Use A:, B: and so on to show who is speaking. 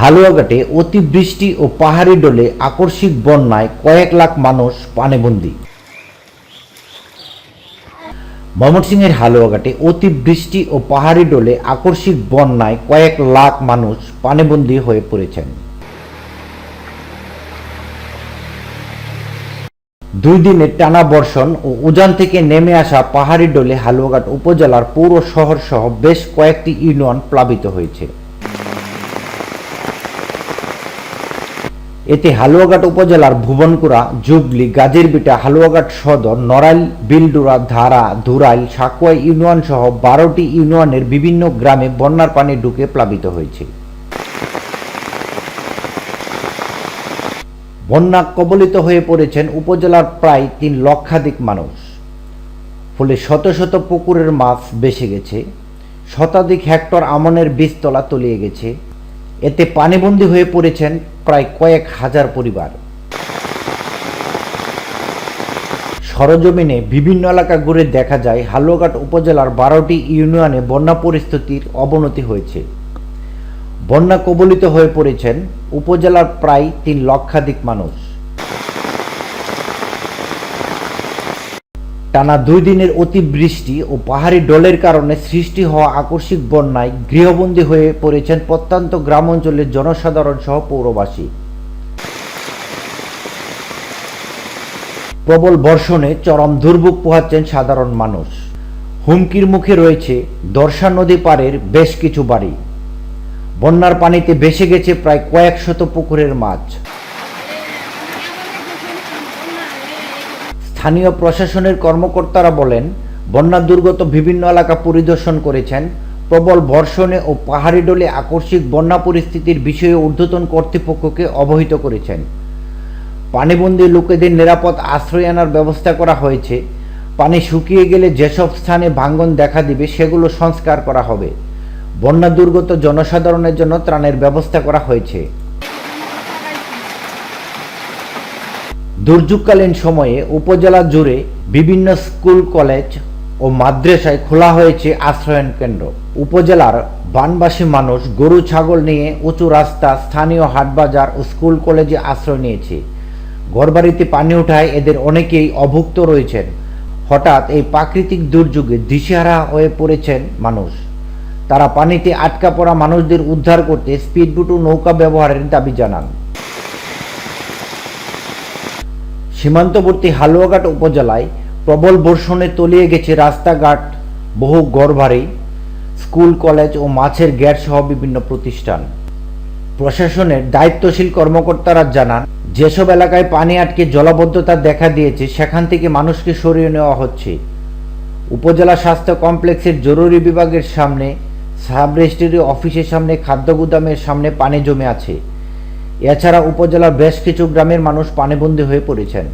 A: হালুয়াঘাটে অতিবৃষ্টি ও পাহাড়ি ডলে আকস্মিক বন্যায় কয়েক লাখ মানুষ পানিবন্দী। ময়মনসিংহের হালুয়াঘাটে অতিবৃষ্টি ও পাহাড়ি ডলে আকস্মিক বন্যায় কয়েক লাখ মানুষ পানিবন্দী হয়ে পড়েছেন। দুই দিনের টানা বর্ষণ ও উজান থেকে নেমে আসা পাহাড়ি ডলে হালুয়াঘাট উপজেলার পৌর শহর সহ বেশ কয়েকটি ইউনিয়ন প্লাবিত হয়েছে। এতে হালুয়াঘাট উপজেলার ভুবনকুড়া, জুবলি, গাজীরবিটা, হালুয়াঘাট সদর, নড়াইল, বিলডুরা, ধারা, ধুরাইল, সাকুয়া ইউনিয়ন সহ বারোটি ইউনিয়নের বিভিন্ন গ্রামে বন্যার পানি ঢুকে প্লাবিত হয়েছে। বন্যা কবলিত হয়ে পড়েছেন উপজেলার প্রায় তিন লক্ষাধিক মানুষ। ফলে শত শত পুকুরের মাছ বেসে গেছে, শতাধিক হেক্টর আমনের বীজতলা তলিয়ে গেছে এতে পানিবন্দি হয়ে পড়েছেন প্রায় কয়েক হাজার পরিবার। সরজমিনে বিভিন্ন এলাকা ঘুরে দেখা যায় হালুয়াঘাট উপজেলার বারোটি ইউনিয়নে বন্যা পরিস্থিতির অবনতি হয়েছে। বন্যা কবলিত হয়ে পড়েছেন উপজেলার প্রায় তিন লক্ষাধিক মানুষ। টানা দুই দিনের অতিবৃষ্টি ও পাহাড়ি ডলের কারণে সৃষ্টি হওয়া আকস্মিক বন্যায় গৃহবন্দী হয়ে পড়েছেন প্রত্যন্ত গ্রাম অঞ্চলের জনসাধারণ সহ পৌরবাসী। প্রবল বর্ষণে চরম দুর্ভোগ পোহাচ্ছেন সাধারণ মানুষ। হুমকির মুখে রয়েছে দর্শা নদী পাড়ের বেশ কিছু বাড়ি। বন্যার পানিতে ভেসে গেছে প্রায় কয়েক শত পুকুরের মাছ। স্থানীয় প্রশাসনের কর্মকর্তারা বলেন, বন্যা দুর্গত বিভিন্ন এলাকা পরিদর্শন করেছেন। প্রবল বর্ষণে ও পাহাড়ি ডলে আকস্মিক বন্যা পরিস্থিতির বিষয়ে ঊর্ধ্বতন কর্তৃপক্ষকে অবহিত করেছেন। পানিবন্দী লোকেদের নিরাপদ আশ্রয় আনার ব্যবস্থা করা হয়েছে। পানি শুকিয়ে গেলে যেসব স্থানে ভাঙ্গন দেখা দিবে, সেগুলো সংস্কার করা হবে। বন্যা দুর্গত জনসাধারণের জন্য ত্রাণের ব্যবস্থা করা হয়েছে। দুর্যোগকালীন সময়ে উপজেলা জুড়ে বিভিন্ন স্কুল, কলেজ ও মাদ্রাসায় খোলা হয়েছে আশ্রয়ন কেন্দ্র। উপজেলার বানবাসী মানুষ গরু, ছাগল নিয়ে উঁচু রাস্তা, স্থানীয় হাটবাজার ও স্কুল, কলেজে আশ্রয় নিয়েছে। ঘরবাড়িতে পানি ওঠায় এদের অনেকেই অভুক্ত রয়েছেন। হঠাৎ এই প্রাকৃতিক দুর্যোগে দিশেহারা হয়ে পড়েছেন মানুষ। তারা পানিতে আটকা পড়া মানুষদের উদ্ধার করতে স্পিডবোট ও নৌকা ব্যবহারের দাবি জানান। সীমান্তবর্তী হালুয়াঘাট উপজেলায় প্রবল বর্ষণে তলিয়ে গেছে রাস্তাঘাট বহু গড়বাড়ি স্কুল, কলেজ ও মাছের গ্যাট সহ বিভিন্ন প্রতিষ্ঠান। প্রশাসনের দায়িত্বশীল কর্মকর্তারা জানান, যেসব এলাকায় পানি আটকে জলাবদ্ধতা দেখা দিয়েছে, সেখান থেকে মানুষকে সরিয়ে নেওয়া হচ্ছে। উপজেলা স্বাস্থ্য কমপ্লেক্সের জরুরি বিভাগের সামনে সাব রেজিস্ট্রি অফিসের সামনে খাদ্য গুদামের সামনে পানি জমে আছে। এছাড়া উপজেলার বেশ কিছু গ্রামের মানুষ পানিবন্দী হয়ে পড়েছেন।